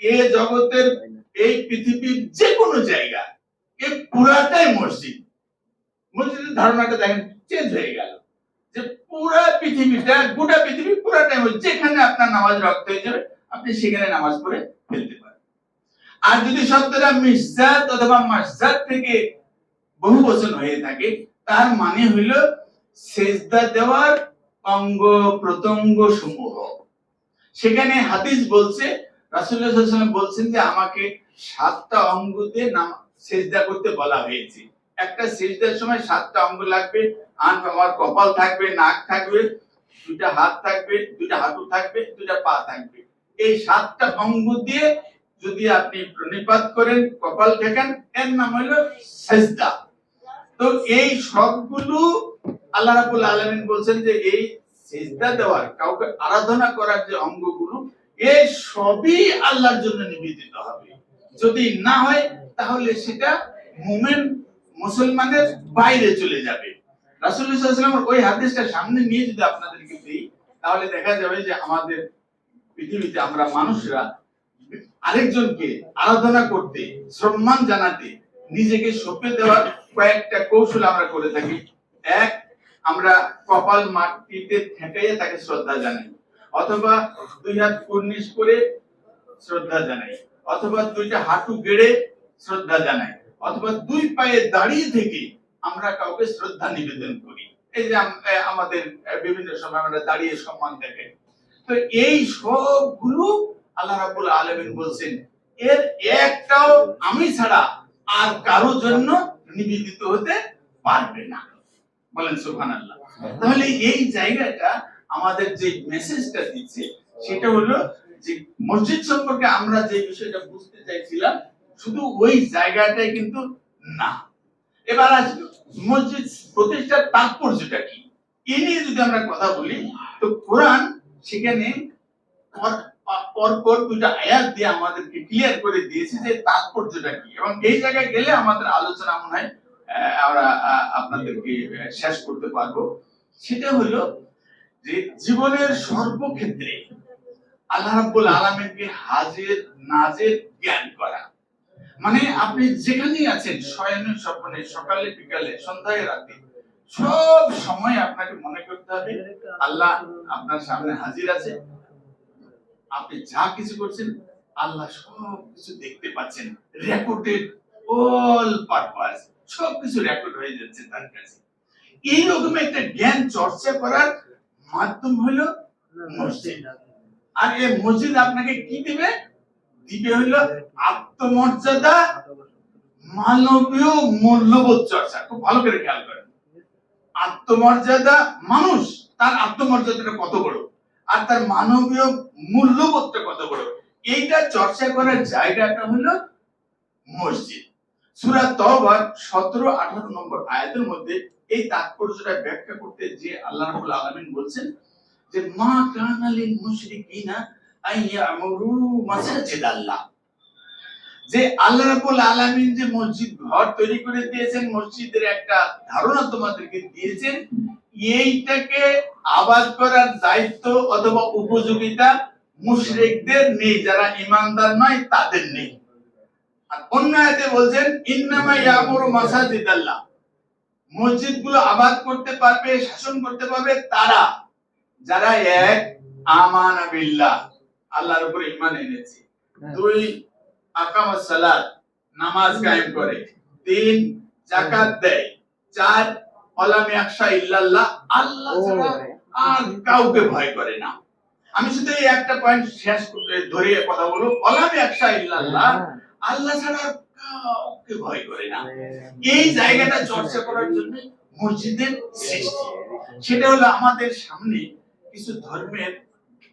এ জগতের এই পৃথিবীর যে কোনো জায়গা, এ পুরাটাই মসজিদ। মসজিদের ধারণাটা দেখেন চেঞ্জ হয়ে গেল। যে পুরা পৃথিবীটা, গোটা পৃথিবী পুরাটাই মসজিদ যেখানে আপনার নামাজ রক্ত হয়ে যাবে, আপনি সেখানে নামাজ পড়ে ফেলতে পারেন। আর যদি শব্দটা মিসজাত অথবা মাসজাত থেকে বহু বচন হয়ে থাকে, তার মানে হইল সেজদা দেওয়ার অঙ্গ প্রত্যঙ্গ সমূহ। সেখানে হাদিস বলছে সাল্লাল্লাহু বলছেন যে আমাকে সাতটা অঙ্গ দিয়ে নাম, সেজদা করতে বলা হয়েছে। একটা সেজদার সময় সাতটা অঙ্গ লাগবে, আন আমার কপাল থাকবে, নাক থাকবে, দুইটা হাত থাকবে, দুইটা হাঁটু থাকবে, দুইটা পা থাকবে। এই সাতটা অঙ্গ দিয়ে যদি আপনি প্রণিপাত করেন, কপাল ঠেকান, এর নাম হলো সেজদা। তো এই সবগুলো আল্লাহ রাব্বুল আলামিন বলছেন যে এই সেজদা দেওয়ার, কাউকে আরাধনা করার যে অঙ্গগুলো এই সবই আল্লাহর জন্য নিবেদিত হবে। যদি না হয়, তাহলে সেটা মুমিন মুসলমানের বাইরে চলে যাবে। ওয়াসাল্লামের ওই হাদিসটা সামনে নিয়ে যদি আপনাদেরকে দিই, তাহলে দেখা যাবে যে আমাদের পৃথিবীতে আমরা মানুষরা আরেকজনকে আরাধনা করতে, সম্মান জানাতে, নিজেকে সঁপে দেওয়ার কয়েকটা কৌশল আমরা করে থাকি। এক আমরা কপাল মাটিতে ঠেকাইয়ে তাকে শ্রদ্ধা জানাই। অথবা দুই হাত কুর্নিশ করে শ্রদ্ধা জানাই। অথবা দুইটা হাঁটু গেড়ে শ্রদ্ধা জানাই। অথবা দুই পায়ে দাঁড়িয়ে থেকে আমরা কাউকে শ্রদ্ধা নিবেদন করি। এই যে আমাদের বিভিন্ন সময় আমরা দাঁড়িয়ে সম্মান দেখাই। তো এই সবগুলো আল্লাহ রাব্বুল আলামিন বলছেন, এর একটাও আমি ছাড়া আর কারও জন্য নিবেদিত হতে পারবে না। বলেন সুবহানাল্লাহ। তাহলে এই জায়গাটা আমাদের যে মেসেজটা দিচ্ছে, সেটা হলো যে মসজিদ সম্পর্কে আমরা যে বিষয়টা বুঝতে চাইছিলাম, শুধু ওই জায়গাটাই কিন্তু না। এবার আসবে, মসজিদ প্রতিষ্ঠার তাৎপর্যটা কি? এ নিয়ে যদি আমরা কথা বলি, তো কোরআন সেখানে পর- পর পর দুটা আয়াত দিয়ে আমাদেরকে ক্লিয়ার করে দিয়েছে যে তাৎপর্যটা কি। এবং এই জায়গায় গেলে আমাদের আলোচনা মনে হয় আমরা আপনাদেরকে শেষ করতে পারব। সেটা হলো যে জীবনের সর্বক্ষেত্রে আল্লাহ রাব্বুল আলামিনকে হাজির, নাজের জ্ঞান করা। মানে আপনি যেখানেই আছেন শয়নে স্বপ্নে, সকালে, বিকালে, সন্ধ্যায়, রাতে, সব সময় আপনাকে মনে করতে হবে, আল্লাহ আপনার সামনে হাজির আছে। আপনি যা কিছু করছেন, আল্লাহ সব কিছু দেখতে পাচ্ছেন। রেকর্ডেড অল পারপাস সব কিছু রেকর্ড হয়ে যাচ্ছে তার কাছে। এইরকম একটা জ্ঞান চর্চা করার মাধ্যম হলো মসজিদ। আর এই মসজিদ আপনাকে কি দিবে? দিবে হলো আত্মমর্যাদা, মানবীয় মূল্যবোধ চর্চা। খুব ভালো করে খেয়াল করেন। আত্মমর্যাদা মানুষ, তার আত্মমর্যাদাটা কত বড়? আর তার মানবীয় মূল্যবোধটা কত বড়? এইটা চর্চা করার জায়গাটা হলো মসজিদ। সূরা 17 18 নম্বর আয়াতের মধ্যে এই তাৎপর্যটা ব্যাখ্যা করতে যে আল্লাহ রাব্বুল আলামিন বলছেন যে, মা আইয়ামুরু মাসাজিদ আল্লাহ যে আল্লাহ আলামিন যে মসজিদ ঘর তৈরি করে দিয়েছেন, মসজিদের একটা ধারণা তোমাদেরকে দিয়েছেন, এইটাকে আবাদ করার দায়িত্ব অথবা উপযোগিতা মুশরিকদের নেই, যারা ইমানদার নয়, তাদের নেই। আর অন্য আয়াতে বলছেন ইন্নামা ইয়ামুরু মাসাজিদ মসজিদগুলো আবাদ করতে পারবে শাসন করতে পারবে তারা যারা এক আমানা বিল্লাহ আল্লাহর উপরে ঈমান এনেছে। দুই আকামাস সালাত নামাজ কায়েম করে। তিন যাকাত দেয়। চার অলাম ইল্লাল্লাহ আল্লাহ ছাড়া আর কাউকে ভয় করে না। আমি শুধু এই একটা পয়েন্ট শেষ ধরে কথা বলব। অলাম ইয়াখশা ইল্লাল্লাহ আল্লাহ ছাড়া কাউকে ভয় করে না। এই জায়গাটা চর্চা করার জন্য মসজিদের সৃষ্টি। সেটা হলো আমাদের সামনে কিছু ধর্মের